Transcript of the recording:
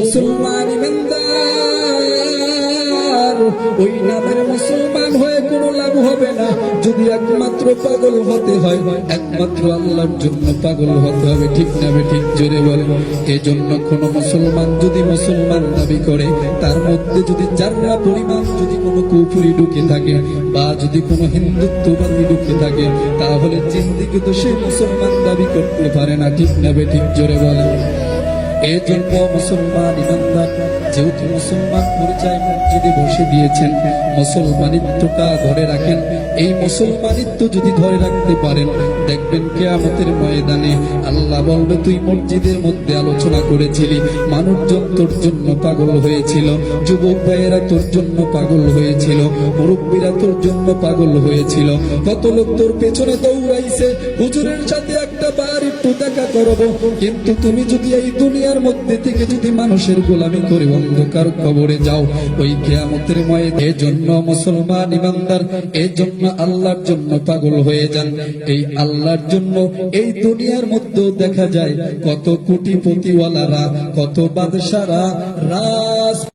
মুসলমান ওই নামের মুসলমান হয়ে কোনো লাভ হবে না। যদি একমাত্র পাগল হতে হয়, একমাত্র আল্লাহর জন্য পাগল হতে হবে। ঠিক না ঠিক জোরে বলে। এজন্য কোন মুসলমান যদি মুসলমান দাবি করে, তার মধ্যে যদি যারা পরিমাণ যদি কোনো কুফুরি ঢুকে থাকে বা যদি কোনো হিন্দুত্ববাদী ঢুকে থাকে, তাহলে জিন্দিগি তো সে মুসলমান দাবি করতে পারে না। ঠিক না ঠিক জোরে বলে। জন্য মুসলমান ইমানদার, যেহেতু মুসলমান পরিচয় মসজিদে বসে দিয়েছেন, মুসলমানিত্বটা ধরে রাখেন। এই মুসলমানিত্ব যদি ধরে রাখতে পারেন, দেখবেন কেয়ামতের ময়দানে আল্লাহ বলবে, তুই মসজিদের মধ্যে আলোচনা করেছিলি, মানুষজন তোর জন্য পাগল হয়েছিল, যুবক ভাইয়েরা তোর জন্য পাগল হয়েছিল মুরব্বীরা তোর জন্য পাগল হয়েছিল। কত লোক তোর পেছনে দৌড়াইছে। হুজুরের সাথে একটা বার একটু দেখা করব। কিন্তু তুমি যদি এই দুনিয়ার মধ্যে থেকে যদি মানুষের গোলামি করে অন্ধকার কবরে যাও, ওই কেয়ামতের ময়ে জন্য মুসলমান ইমানদার এই জন্য আল্লাহর জন্য পাগল হয়ে যান। এই আল্লাহর জন্য এই দুনিয়ার মধ্যে দেখা যায় কত কোটিপতিওয়ালারা, কত বাদশারা, রাজ